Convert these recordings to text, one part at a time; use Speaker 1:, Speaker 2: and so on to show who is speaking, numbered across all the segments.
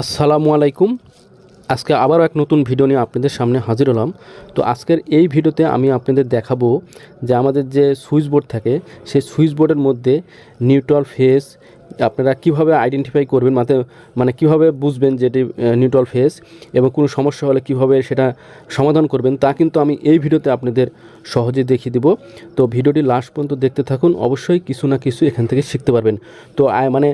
Speaker 1: আসসালামু আলাইকুম। আজকে আবারও এক নতুন ভিডিও নিয়ে আপনাদের সামনে হাজির হলাম। তো আজকের এই ভিডিওতে আমি আপনাদের দেখাবো যে আমাদের যে সুইচ বোর্ড থাকে, সেই সুইচ বোর্ডের মধ্যে নিউট্রাল ফেস আপনারা কীভাবে আইডেন্টিফাই করবেন মানে মানে কীভাবে বুঝবেন যে এটি নিউট্রাল ফেস এবং কোনো সমস্যা হলে কীভাবে সেটা সমাধান করবেন, তা কিন্তু আমি এই ভিডিওতে আপনাদের সহজে দেখিয়ে দেবো। তো ভিডিওটি লাস্ট পর্যন্ত দেখতে থাকুন, অবশ্যই কিছু না কিছু এখান থেকে শিখতে পারবেন। তো মানে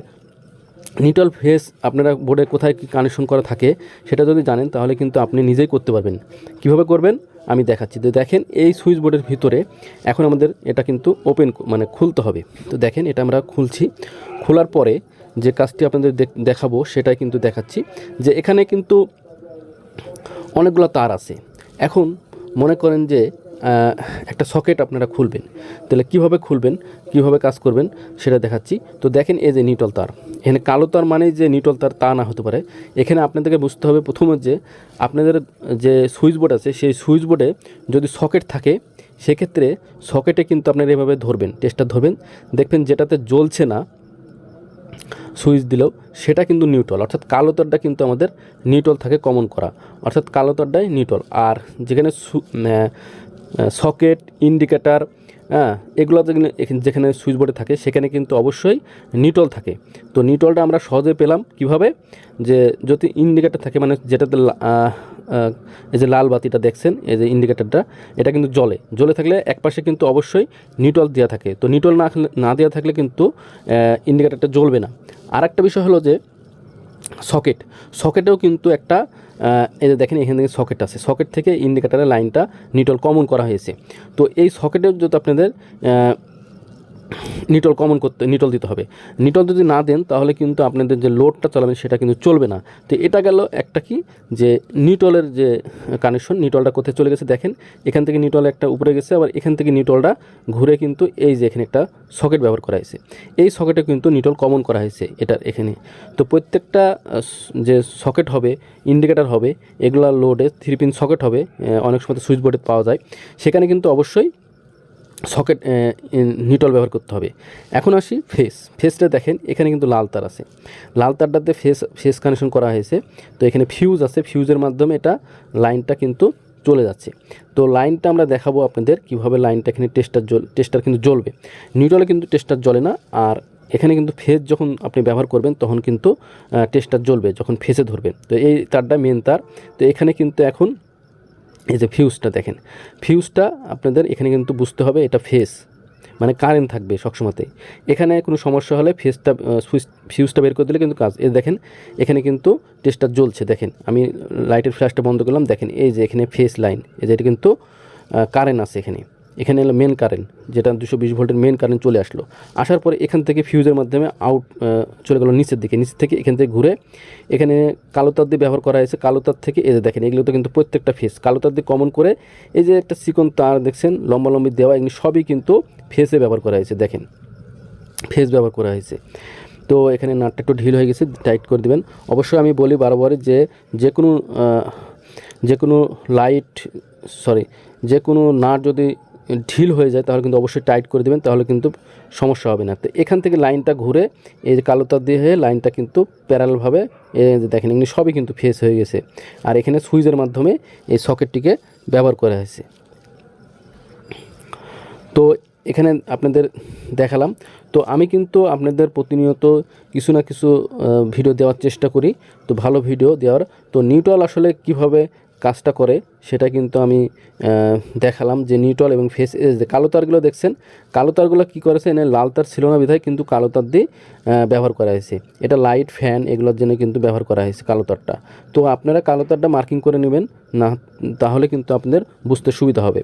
Speaker 1: নিটল ফেস আপনারা বোর্ডে কোথায় কী কানেকশন করা থাকে সেটা যদি জানেন তাহলে কিন্তু আপনি নিজেই করতে পারবেন। কীভাবে করবেন? আমি দেখাচ্ছি। তো দেখেন এই সুইচ বোর্ডের ভিতরে এখন আমাদের এটা কিন্তু ওপেন মানে খুলতে হবে। তো দেখেন এটা আমরা খুলছি। খোলার পরে যে কাজটি আপনাদের দেখাবো সেটাই কিন্তু দেখাচ্ছি যে এখানে কিন্তু অনেকগুলো তার আছে। এখন মনে করেন যে একটা সকেট আপনারা খুলবেন। তাহলে কীভাবে খুলবেন, কীভাবে কাজ করবেন সেটা দেখাচ্ছি। তো দেখেন এই যে নিটল তার। এখানে কালো তার মানে যে নিটল তার তা না হতে পারে। এখানে আপনাদেরকে বুঝতে হবে প্রথমত যে আপনাদের যে সুইচ বোর্ড আছে, সেই সুইচ বোর্ডে যদি সকেট থাকে, সেক্ষেত্রে সকেটে কিন্তু আপনারা এভাবে ধরবেন টেস্টার ধরবেন। দেখবেন যেটাতে জ্বলছে না, সুইচ দিলেও সেটা কিন্তু নিউট্রাল। অর্থাৎ কালো তারটা কিন্তু আমাদের নিউট্রাল থাকে কমন করা। অর্থাৎ কালো তারটাই নিউট্রাল। আর যেখানে সকেট, ইন্ডিকেটার হ্যাঁ এগুলো যেখানে সুইচ বোর্ডে থাকে, সেখানে কিন্তু অবশ্যই নিটল থাকে। তো নিটলটা আমরা সহজে পেলাম কীভাবে? যে যদি ইন্ডিকেটার থাকে মানে যেটাতে এই যে লাল বাতিটা দেখছেন, এই যে ইন্ডিকেটারটা, এটা কিন্তু জলে জ্বলে থাকলে একপাশে কিন্তু অবশ্যই নিটল দেওয়া থাকে। তো নিটল না না দেওয়া থাকলে কিন্তু ইন্ডিকেটারটা জ্বলবে না। আর একটা বিষয় হলো যে সকেট। সকেটেও কিন্তু একটা এই যে দেখেন এখান থেকে সকেট আছে। সকেট থেকে ইন্ডিকেটারের লাইনটা নিটল কমন করা হয়েছে। তো এই সকেটের যদি আপনাদের নিটল কমন করতে, নিটল দিতে হবে। নিটল যদি না দেন, তাহলে কিন্তু আপনাদের যে লোডটা চালাবেন, সেটা কিন্তু চলবে না। তো এটা গেল একটা কি? যে নিটলের যে কানেকশন নিটলটা কোথায় চলে গেছে দেখেন। এখান থেকে নিটল একটা উপরে গেছে, আবার এখান থেকে নিটলটা ঘুরে কিন্তু এই যে এখানে একটা সকেট ব্যবহার করা হয়েছে। এই সকেটে কিন্তু নিটল কমন করা হয়েছে এটার এখানে। তো প্রত্যেকটা যে সকেট হবে ইন্ডিকেটার হবে, এগুলা লোডে থ্রি পিন সকেট হবে অনেক সময় সুইচ বোর্ডে পাওয়া যায়। সেখানে কিন্তু অবশ্যই সকেট নিটল ব্যবহার করতে হবে। এখন আসি ফেস ফেসটা দেখেন, এখানে কিন্তু লাল তার আছে। লাল তারটাতে ফেস ফেস কানেকশন করা হয়েছে। তো এখানে ফিউজ আছে। ফিউজের মাধ্যমে এটা লাইনটা কিন্তু চলে যাচ্ছে। তো লাইনটা আমরা দেখাবো আপনাদের কীভাবে লাইনটা এখানে টেস্টার জ্বল টেস্টার কিন্তু জ্বলবে। নিউট্রালে কিন্তু টেস্টার জ্বলে না। আর এখানে কিন্তু ফেস যখন আপনি ব্যবহার করবেন, তখন কিন্তু টেস্টার জ্বলবে যখন ফেসে ধরবেন। তো এই তারটা মেন তার। তো এখানে কিন্তু এখন এই যে ফিউজটা দেখেন। ফিউজটা আপনাদের এখানে কিন্তু বুঝতে হবে এটা ফেস মানে কারেন্ট থাকবে সবসময়তে। এখানে কোনো সমস্যা হলে ফেসটা সুইচ ফিউজটা বের করে দিলে কিন্তু কাজ, এই দেখেন, এখানে কিন্তু টেস্টটা জ্বলছে, দেখেন। আমি লাইটের ফ্ল্যাশটা বন্ধ করলাম, দেখেন, এই যে এখানে ফেস লাইন এই যে এটা কিন্তু কারেন্ট আছে এখানে। এখানে এলো মেন কারেন্ট যেটা দুশো বিশ ভোল্টের মেন কারেন্ট চলে আসলো। আসার পরে এখান থেকে ফিউজের মাধ্যমে আউট চলে গেলো নিচের দিকে। নিচ থেকে এখান থেকে ঘুরে এখানে কালো তার দিয়ে ব্যবহার করা হয়েছে। কালো তার থেকে এই যে দেখেন, এগুলো তো কিন্তু প্রত্যেকটা ফেস কালো তার দিয়ে কমন করে এই যে একটা চিকন তার দেখছেন লম্বা লম্বি দেওয়া, এগুলি সবই কিন্তু ফেসে ব্যবহার করা হয়েছে, দেখেন। ফেস ব্যবহার করা হয়েছে। তো এখানে নাটটা একটু ঢিল হয়ে গেছে টাইট করে দিবেন। অবশ্যই আমি বলি বারবার যে যে কোনো যে কোনো লাইট সরি যে কোনো নাট যদি ঢিল হয়ে যায়, তাহলে কিন্তু অবশ্যই টাইট করে দেবেন, তাহলে কিন্তু সমস্যা হবে না। তো এখান থেকে লাইনটা ঘুরে এই যে কালো তার দিয়ে লাইনটা কিন্তু প্যারালভাবে দেখেন এগুলি সবই কিন্তু ফেস হয়ে গেছে। আর এখানে সুইচের মাধ্যমে এই সকেটটিকে ব্যবহার করা হয়েছে। তো এখানে আপনাদের দেখালাম। তো আমি কিন্তু আপনাদের প্রতিনিয়ত কিছু না কিছু ভিডিও দেওয়ার চেষ্টা করি। তো ভালো ভিডিও দেওয়ার। তো নিউট্রাল আসলে কীভাবে কাজটা করে, সেটা কিন্তু আমি দেখালাম যে নিউট্রাল এবং ফেস যে কালো তারগুলো দেখছেন, কালো তারগুলো কী করেছে? এনে লাল তার ছিল না বিধায় কিন্তু কালো তার দিয়ে ব্যবহার করা হয়েছে। এটা লাইট ফ্যান এগুলোর জন্য কিন্তু ব্যবহার করা হয়েছে কালো তারটা। তো আপনারা কালো তারটা মার্কিং করে নেবেন, না, তাহলে কিন্তু আপনাদের বুঝতে সুবিধা হবে।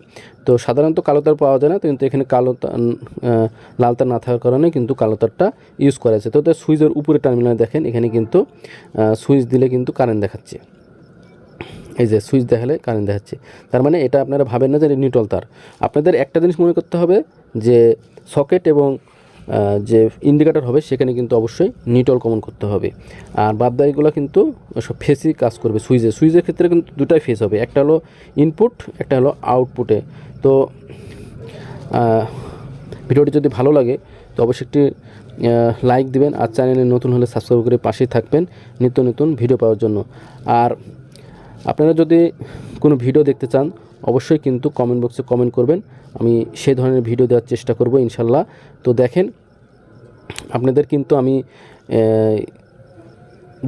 Speaker 1: তো সাধারণত কালো তার পাওয়া যায় না কিন্তু এখানে কালো লাল তার না থাকার কারণে কিন্তু কালো তারটা ইউজ করা হয়েছে। তো সুইচের উপরে টার্মিনাল দেখেন, এখানে কিন্তু সুইচ দিলে কিন্তু কারেন্ট দেখাচ্ছে। এই যে সুইচ দেখালে কারেন্ট দেখাচ্ছে। তার মানে এটা আপনারা ভাবেন না যে নিউট্রাল তার। আপনাদের একটা জিনিস মনে করতে হবে যে সকেট এবং যে ইন্ডিকেটর হবে সেখানে কিন্তু অবশ্যই নিউট্রাল কমন করতে হবে। আর বাদবাকিগুলো কিন্তু সব ফেসই কাজ করবে সুইচে। সুইচের ক্ষেত্রে কিন্তু দুটাই ফেস হবে। একটা হলো ইনপুট একটা হলো আউটপুটে তো ভিডিওটি যদি ভালো লাগে, তো অবশ্যই একটি লাইক দিবেন আর চ্যানেলে নতুন হলে সাবস্ক্রাইব করে পাশেই থাকবেন। নিত্য নতুন ভিডিও পাওয়ার জন্য। আর আপনারা যদি কোনো ভিডিও দেখতে চান, অবশ্যই কিন্তু কমেন্ট বক্সে কমেন্ট করবেন। আমি সেই ধরনের ভিডিও দেওয়ার চেষ্টা করব ইনশাল্লাহ। তো দেখেন, আপনাদের কিন্তু আমি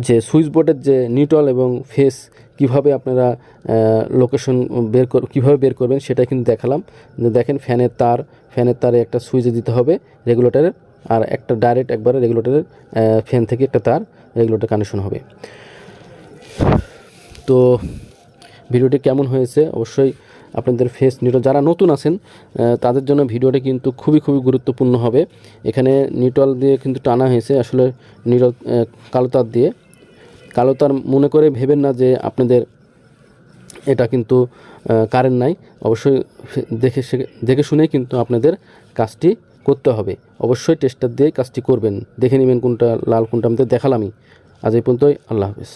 Speaker 1: যে সুইচ বোর্ডের যে নিউটল এবং ফেস কীভাবে আপনারা লোকেশন বের কর, কীভাবে বের করবেন সেটা কিন্তু দেখালাম। যে দেখেন, ফ্যানের তার, ফ্যানের তারে একটা সুইচে দিতে হবে রেগুলেটরের আর একটা ডাইরেক্ট একবারে রেগুলেটরের ফ্যান থেকে একটা তার রেগুলেটর কানেকশন হবে। তো ভিডিওটি কেমন হয়েছে? অবশ্যই আপনাদের ফেস নিউট্রাল যারা নতুন আছেন তাদের জন্য ভিডিওটি কিন্তু খুবই খুবই গুরুত্বপূর্ণ হবে। এখানে নিউট্রাল দিয়ে কিন্তু টানা হয়েছে আসলে আহ, কালো তার দিয়ে। কালো তার মনে করে ভেবেন না যে আপনাদের এটা কিন্তু কারেন্ট নাই। অবশ্যই দেখে দেখে শুনেই কিন্তু আপনাদের কাজটি করতে হবে। অবশ্যই টেস্টার দিয়ে কাজটি করবেন। দেখে নেবেন কোনটা লাল কোনটা আমাদের দেখালামই। আজ এই পর্যন্তই আল্লাহ হাফেজ।